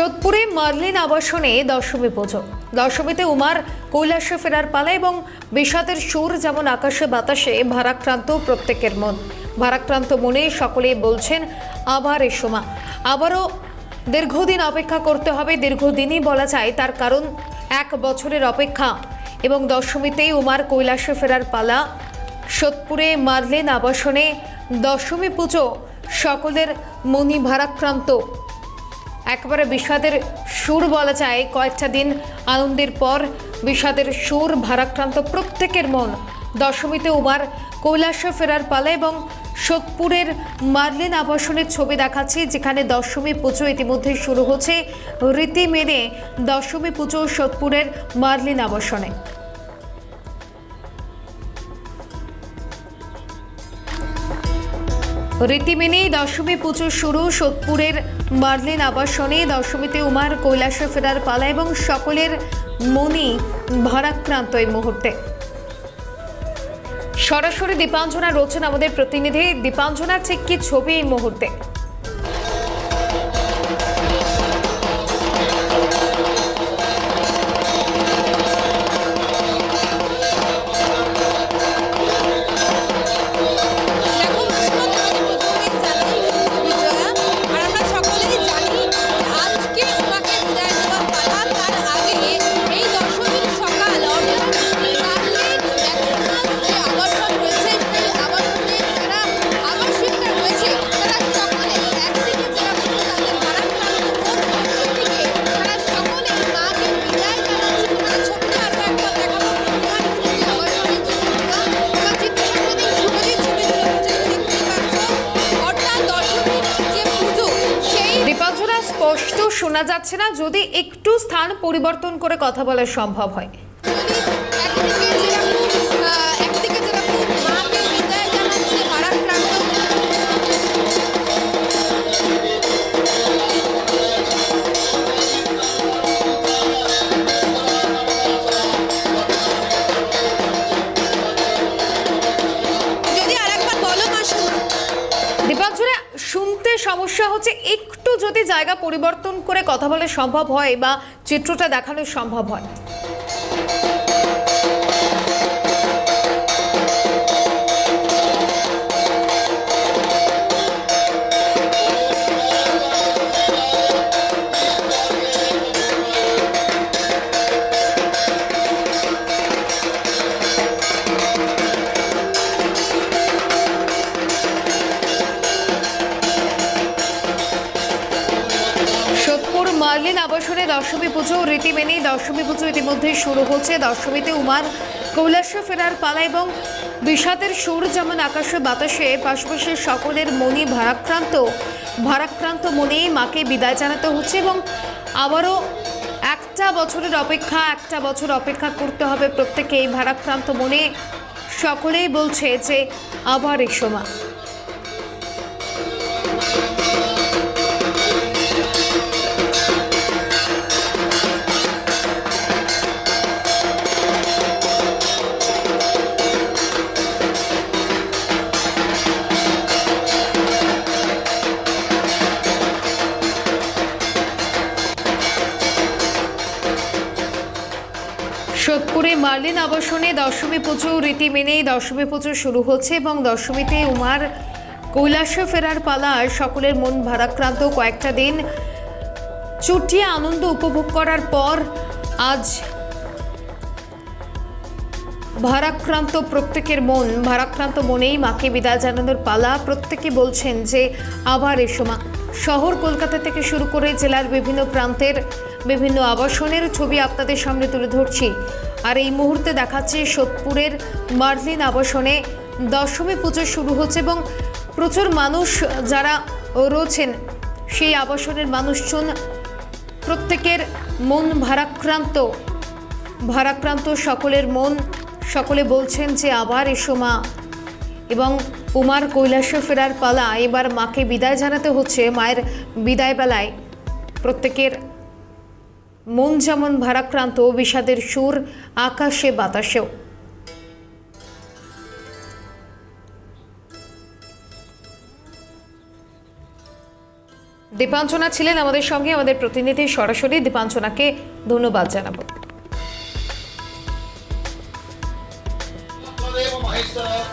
সোদপুরে marlin আবাসনে দশমী পুজো। দশমীতে উমার কৈলাসে ফেরার পালা এবং বিষাদের সুর যেমন আকাশে বাতাসে, ভারাক্রান্ত প্রত্যেকের মন। ভারাক্রান্ত মনে সকলে বলছেন, আবার এসো মা। আবারও দীর্ঘদিন অপেক্ষা করতে হবে, দীর্ঘদিনই বলা যায় তার কারণ এক বছরের অপেক্ষা। এবং দশমীতেই উমার কৈলাসে ফেরার পালা, সোদপুরে মার্লিন আবাসনে দশমী পুজো সকলের মনি ভারাক্রান্ত। একবারে বিষাদের সুর বলা যায়। কয়েকটা দিন আনন্দের পর বিষাদের সুর ভারাক্রান্ত প্রত্যেকের মন। দশমীতে উমার কৈলাসে ফেরার পালা এবং সোদপুরের মার্লিন আবাসনের ছবি দেখাচ্ছি, যেখানে দশমী পুজো ইতিমধ্যে শুরু হচ্ছে। রীতি মেনে দশমী পুজো সোদপুরের মার্লিন আবাসনে। রীতি মেনেই দশমী পুজো শুরু সোদপুরের মার্লিন আবাসনে দশমীতে উমার কৈলাসে ফেরার পালা এবং সকলের মনই ভারাক্রান্ত এই মুহূর্তে। সরাসরি দীপাঞ্জনা রয়েছেন আমাদের প্রতিনিধি। দীপাঞ্জনার ঠিক কি ছবি এই মুহূর্তে? শোনা যাচ্ছে না যদি একটু স্থান পরিবর্তন করে কথা বলা সম্ভব হয়। একদিকে যেরকম সমস্যা হচ্ছে, একটু যদি জায়গা পরিবর্তন করে কথা বলে সম্ভব হয় বা চিত্রটা দেখানো সম্ভব হয়। মার্লিন আবাসনে দশমী পুজো রীতি মেনেই দশমী পুজো ইতিমধ্যে শুরু হচ্ছে। দশমীতে উমার কৈলাসে ফেরার পালা এবং বিষাদের সুর যেমন আকাশে বাতাসে, পাশাপাশি সকলের মনই ভারাক্রান্ত। ভারাক্রান্ত মনেই মাকে বিদায় জানাতে হচ্ছে এবং আবারও একটা বছরের অপেক্ষা, একটা বছর অপেক্ষা করতে হবে প্রত্যেকে এই ভারাক্রান্ত মনে সকলেই বলছে যে, আবার এসো মা। সোদপুরে মার্লিন আবাসনে দশমী পুজো রীতি মেনেই দশমী পুজো শুরু হচ্ছে এবং দশমীতে উমার কৈলাসে ফেরার পালা সকলের মন ভারাক্রান্ত কয়েকটা দিন। চুটিয়ে আনন্দ উপভোগ করার পর আজ ভারাক্রান্ত প্রত্যেকের মন, ভারাক্রান্ত মনেই মাকে বিদায় জানানোর পালা। প্রত্যেকে বলছেন যে, আবার এসো মা। শহর কলকাতা থেকে শুরু করে জেলার বিভিন্ন প্রান্তের বিভিন্ন আবাসনের ছবি আপনাদের সামনে তুলে ধরছি। আর এই মুহূর্তে দেখাচ্ছে সোদপুরের মার্লিন আবাসনে। দশমী পুজো শুরু হচ্ছে এবং প্রচুর মানুষ যারা রয়েছেন, সেই আবাসনের মানুষজন প্রত্যেকের মন ভারাক্রান্ত। ভারাক্রান্ত সকলের মন, সকলে বলছেন যে আবার এসো মা। এবং উমার কৈলাসে ফেরার পালা, এবার মাকে বিদায় জানাতে হচ্ছে, মায়ের বিদায় বেলায় প্রত্যেকের মন যেমন ভারাক্রান্ত, বিষাদের সুর আকাশে বাতাসেও। দীপাঞ্চনা ছিলেন আমাদের সঙ্গে, আমাদের প্রতিনিধি সরাসরি। দীপাঞ্চনাকে ধন্যবাদ জানাব। মহেশ্বর